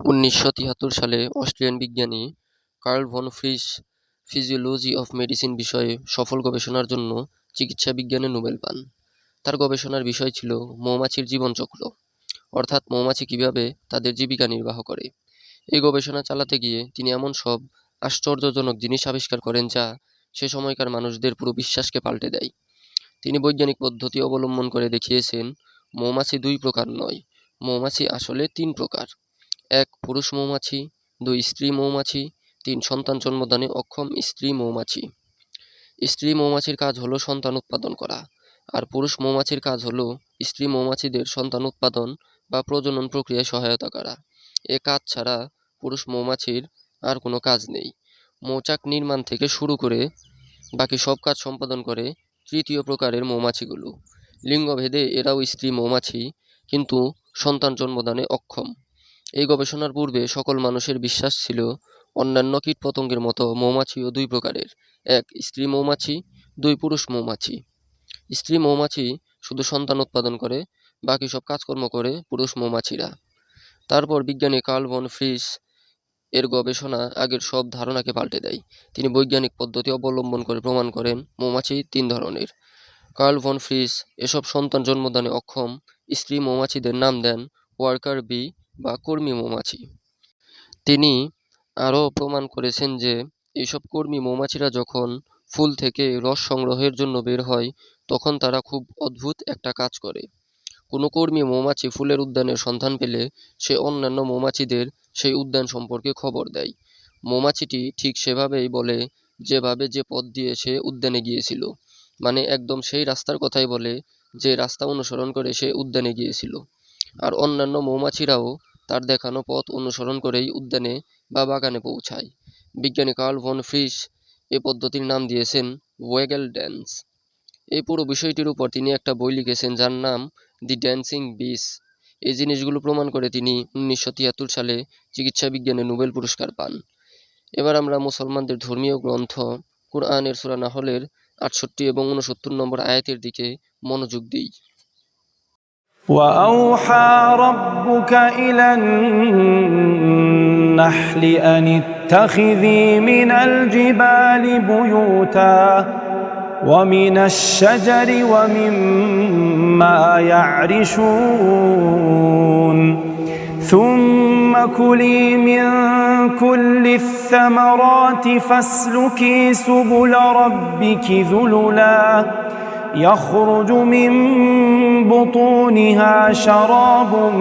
উনিশশো তিয়াত্তর সালে অস্ট্রিয়ান বিজ্ঞানী Karl von Frisch physiology of medicine বিষয়ে সফল গবেষণার জন্য চিকিৎসা বিজ্ঞানে নোবেল পান। তার গবেষণার বিষয় ছিল মৌমাছির জীবনচক্র, অর্থাৎ মৌমাছি কীভাবে তাদের জীবিকা নির্বাহ করে। এই গবেষণা চালাতে গিয়ে তিনি এমন সব আশ্চর্যজনক জিনিস আবিষ্কার করেন যা সে সময়কার মানুষদের পুরো বিশ্বাসকে পাল্টে দেয়। তিনি বৈজ্ঞানিক পদ্ধতি অবলম্বন করে দেখিয়েছেন, মৌমাছি দুই প্রকার নয়, মৌমাছি আসলে তিন প্রকার। এক পুরুষ মৌমাছি, দুই স্ত্রী মৌমাছি, তিন সন্তান জন্মদানে অক্ষম স্ত্রী মৌমাছি। স্ত্রী মৌমাছির কাজ হলো সন্তান উৎপাদন করা, আর পুরুষ মৌমাছির কাজ হলো স্ত্রী মৌমাছিদের সন্তান উৎপাদন বা প্রজনন প্রক্রিয়ায় সহায়তা করা। এ কাজ ছাড়া পুরুষ মৌমাছির আর কোনো কাজ নেই। মৌচাক নির্মাণ থেকে শুরু করে বাকি সব কাজ সম্পাদন করে তৃতীয় প্রকারের মৌমাছিগুলো। লিঙ্গভেদে এরাও স্ত্রী মৌমাছি, কিন্তু সন্তান জন্মদানে অক্ষম। এই গবেষণার পূর্বে সকল মানুষের বিশ্বাস ছিল অন্যান্য কীটপতঙ্গের মতো মৌমাছিও দুই প্রকারের। এক, স্ত্রী মৌমাছি, দুই, পুরুষ মৌমাছি। স্ত্রী মৌমাছি শুধু সন্তান উৎপাদন করে, বাকি সব কাজকর্ম করে পুরুষ মৌমাছিরা। তারপর বিজ্ঞানী কার্ল ফ্রিস এর গবেষণা আগের সব ধারণাকে পাল্টে দেয়। তিনি বৈজ্ঞানিক পদ্ধতি অবলম্বন করে প্রমাণ করেন মৌমাছি তিন ধরনের। কার্ল ভন ফ্রিস এসব সন্তান জন্মদানে অক্ষম স্ত্রী মৌমাছিদের নাম দেন ওয়ার্কার বি বা কর্মী মৌমাছি। তিনি আরও প্রমাণ করেছেন যে এইসব কর্মী মৌমাছিরা যখন ফুল থেকে রস সংগ্রহের জন্য বের হয়, তখন তারা খুব অদ্ভুত একটা কাজ করে। কোনো কর্মী মৌমাছি ফুলের উদ্যানের সন্ধান পেলে সে অন্যান্য মৌমাছিদের সেই উদ্যান সম্পর্কে খবর দেয়। মৌমাছিটি ঠিক সেভাবেই বলে যেভাবে যে পথ দিয়ে সে উদ্যানে গিয়েছিল। মানে একদম সেই রাস্তার কথাই বলে যে, রাস্তা অনুসরণ করে সে উদ্যানে গিয়েছিল। আর অন্যান্য মৌমাছিরাও তার দেখানো পথ অনুসরণ করেই উদ্যানে বা বাগানে পৌঁছায়। বিজ্ঞানী কার্ল ভন ফ্রিস এ পদ্ধতির নাম দিয়েছেন ওয়েগেল ড্যান্স। এই পুরো বিষয়টির উপর তিনি একটা বই লিখেছেন যার নাম দি ড্যান্সিং বিস। এই জিনিসগুলো প্রমাণ করে তিনি উনিশশো তিয়াত্তর সালে চিকিৎসা বিজ্ঞানে নোবেল পুরস্কার পান। এবার আমরা মুসলমানদের ধর্মীয় গ্রন্থ, কুরআনের সূরা নাহলের আটষট্টি এবং উনসত্তর নম্বর আয়াতের দিকে মনোযোগ দিই। وأوحى ربك إلى النحل أن اتخذي من الجبال بيوتا ومن الشجر ومما يعرشون. ثم كلي من كل الثمرات فاسلكي سبل ربك ذللا. يخرج من بطونها شراب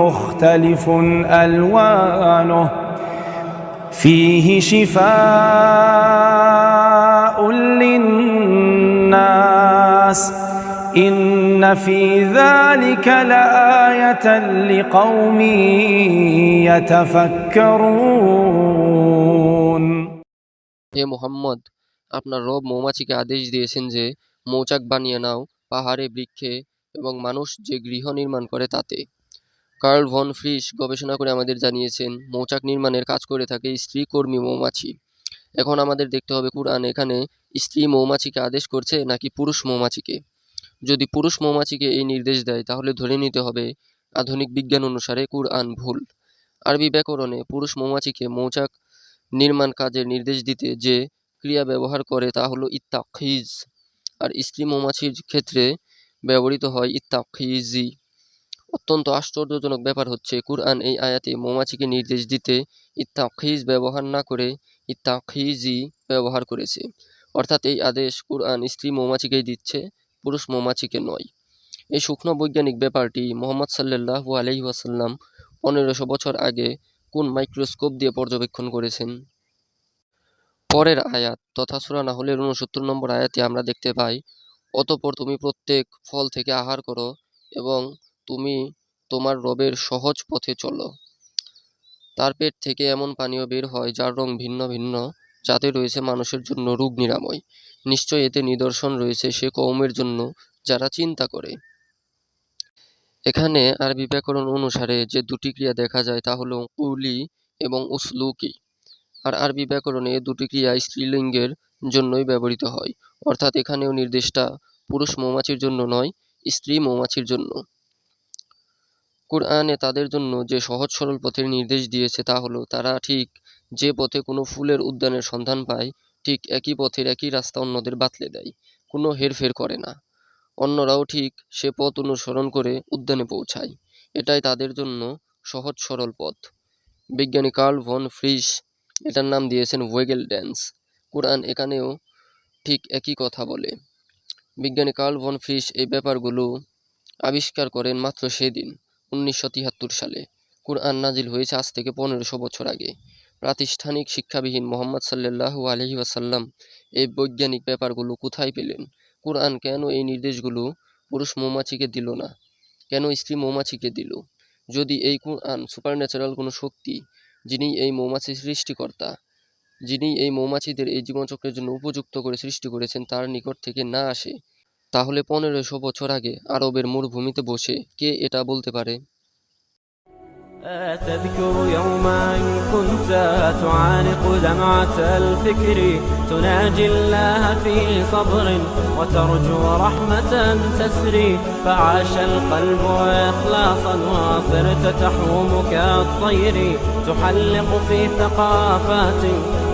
مختلف ألوانه فيه شفاء للناس إن في ذلك لآية لقوم يتفكرون হে মোহাম্মদ আপনার রব মৌমাছিকে আদেশ দিয়েছেন যে মৌচাক বানিয়ে নাও, পাহাড়ে, বৃক্ষে এবং মানুষ যে গৃহ নির্মাণ করে তাতে। কার্ল ভন ফ্রিস গবেষণা করে আমাদের জানিয়েছেন, মৌচাক নির্মাণের কাজ করে থাকে স্ত্রী কর্মী মৌমাছি। এখন আমাদের দেখতে হবে কুরআন এখানে স্ত্রী মৌমাছিকে আদেশ করছে নাকি পুরুষ মৌমাছিকে। যদি পুরুষ মৌমাছিকে এই নির্দেশ দেয়, তাহলে ধরে নিতে হবে আধুনিক বিজ্ঞান অনুসারে কুরআন ভুল। আরবি ব্যাকরণে পুরুষ মৌমাছিকে মৌচাক নির্মাণ কাজের নির্দেশ দিতে যে ক্রিয়া ব্যবহার করে তা হলো ইত্তাখিজ আর স্ত্রী মৌমাছির ক্ষেত্রে ব্যবহৃত হয় ইত্তাখিজি অত্যন্ত আশ্চর্যজনক ব্যাপার হচ্ছে, কুরআন এই আয়াতে মৌমাছিকে নির্দেশ দিতে ইত্তাখিজ ব্যবহার না করে ইত্তাখিজি ব্যবহার করেছে। অর্থাৎ এই আদেশ কুরআন স্ত্রী মৌমাছিকেই দিচ্ছে, পুরুষ মৌমাছিকে নয়। এই শুকনো বৈজ্ঞানিক ব্যাপারটি মোহাম্মদ সাল্লাল্লাহু আলাইহি ওয়াসাল্লাম পনেরোশো বছর আগে কোন মাইক্রোস্কোপ দিয়ে পর্যবেক্ষণ করেছেন? পরের আয়াত তথা সূরা নাহলের উনসত্তর নম্বর আয়াতে আমরা দেখতে পাই, অতঃপর তুমি প্রত্যেক ফল থেকে আহার করো এবং তুমি তোমার রবের সহজ পথে চলো। তার পেট থেকে এমন পানীয় বের হয় যার রং ভিন্ন ভিন্ন, যাতে রয়েছে মানুষের জন্য রোগ নিরাময়। নিশ্চয় এতে নিদর্শন রয়েছে সে কওমের জন্য যারা চিন্তা করে। এখানে আরবি ব্যাকরণ অনুসারে যে দুটি ক্রিয়া দেখা যায় তা হলো উলি এবং উসলুকি। আর আরবি ব্যাকরণে দুটি ক্রিয়া স্ত্রীলিঙ্গের জন্যই ব্যবহৃত হয়। অর্থাৎ এখানেও নির্দেশটা পুরুষ মৌমাছির জন্য নয়, স্ত্রী মৌমাছির জন্য। কোরআনে তাদের জন্য যে সহজ সরল পথের নির্দেশ দিয়েছে তা হলো, তারা ঠিক যে পথে কোনো ফুলের উদ্যানের সন্ধান পায়, ঠিক একই পথের একই রাস্তা অন্যদের বাতলে দেয়, কোনো হেরফের করে না। অন্যরাও ঠিক সে পথ অনুসরণ করে উদ্যানে পৌঁছায়। এটাই তাদের জন্য সহজ সরল পথ। বিজ্ঞানী কার্ল ভন ফ্রিস এটার নাম দিয়েছেন ওয়েগেল ড্যান্স। কোরআন এখানেও ঠিক একই কথা বলে। বিজ্ঞানী কার্ল ভন ফ্রিস এই ব্যাপারগুলো আবিষ্কার করেন মাত্র সেদিন, উনিশশো তিয়াত্তর সালে। কোরআন নাজিল হয়েছে আজ থেকে পনেরোশো বছর আগে। প্রাতিষ্ঠানিক শিক্ষাবিহীন মোহাম্মদ সাল্লাল্লাহু আলহি ওয়াসাল্লাম এই বৈজ্ঞানিক ব্যাপারগুলো কোথায় পেলেন? কোরআন কেন এই নির্দেশগুলো পুরুষ মৌমাছিকে দিল না? কেন স্ত্রী মৌমাছিকে দিল? যদি এই কোরআন সুপারন্যাচারাল কোনো শক্তি যিনি এই মৌমাছি সৃষ্টিকর্তা, যিনি এই মৌমাছিদের এই জীবনচক্রের জন্য উপযুক্ত করে সৃষ্টি করেছেন, তার নিকট থেকে না আসে। তাহলে পনেরোশো বছর আগে আরবের মরুভূমিতে বসে কে এটা বলতে পারে? أتذكر يوما كنت تعانق دمعة الفكر. تناجي الله في صبر وترجو رحمة تسري فعاش القلب إخلاصا وصرت تحوم كالطير تحلق في ثقافات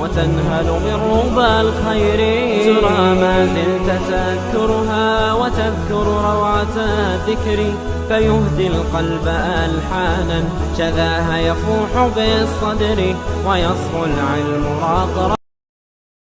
وتنهل من ربى الخير. ترى ما زلت تذكرها وتذكر روعة الذكر فيهدي القلب ألحانا. شذاها يفوح بالصدر ويصفو العلم راقرا